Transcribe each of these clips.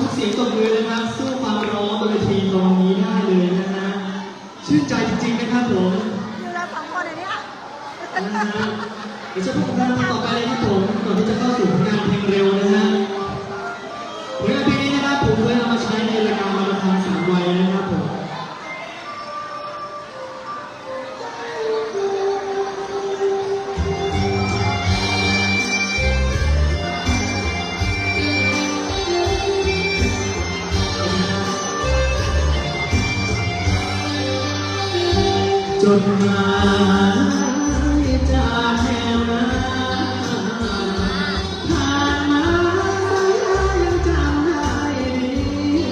ทุกเสียงตบมือนะครับสู้ความร้อนบนเวทีตรงนี้ได้เลยนะฮะชื่นใจจริงๆนะครับผมอยู่แล้วสองคนเลยเนี่ยนะฮะเดี๋ยวจะพบกันต่อไปเลยครับผมก่อนที่จะเข้าสู่ผลงานเพลงเร็วนะฮะ จดหมายจากแถวนาผ่านมายังจำได้ดี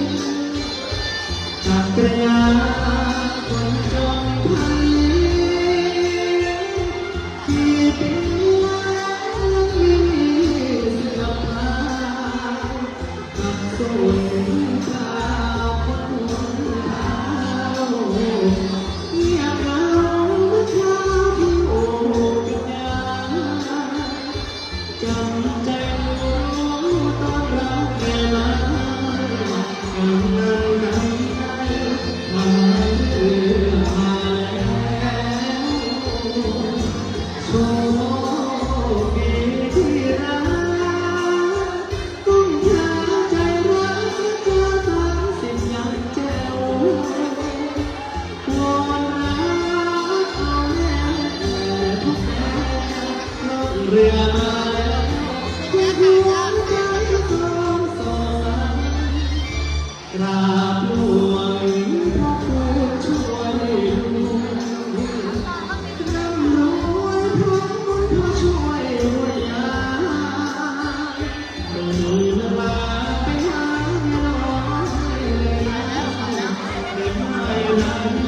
จักรยานคนจนพันกี่ปี เรือมาแล้วอย่าห่ใจคงสองสารกราบหลวพระคุช่วยดูร่ำรวยพระคุณพระช่วยด้วยยาไม่มีเวลาไปหาเงินน้อเลยนะไม่ไ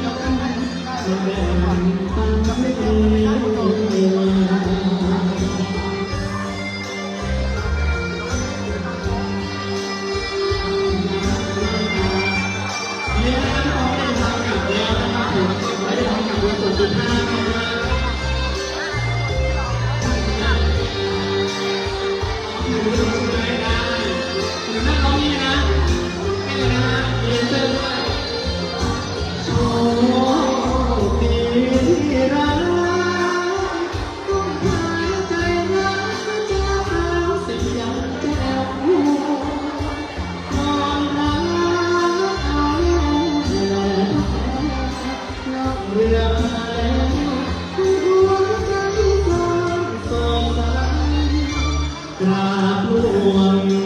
กราบหลวง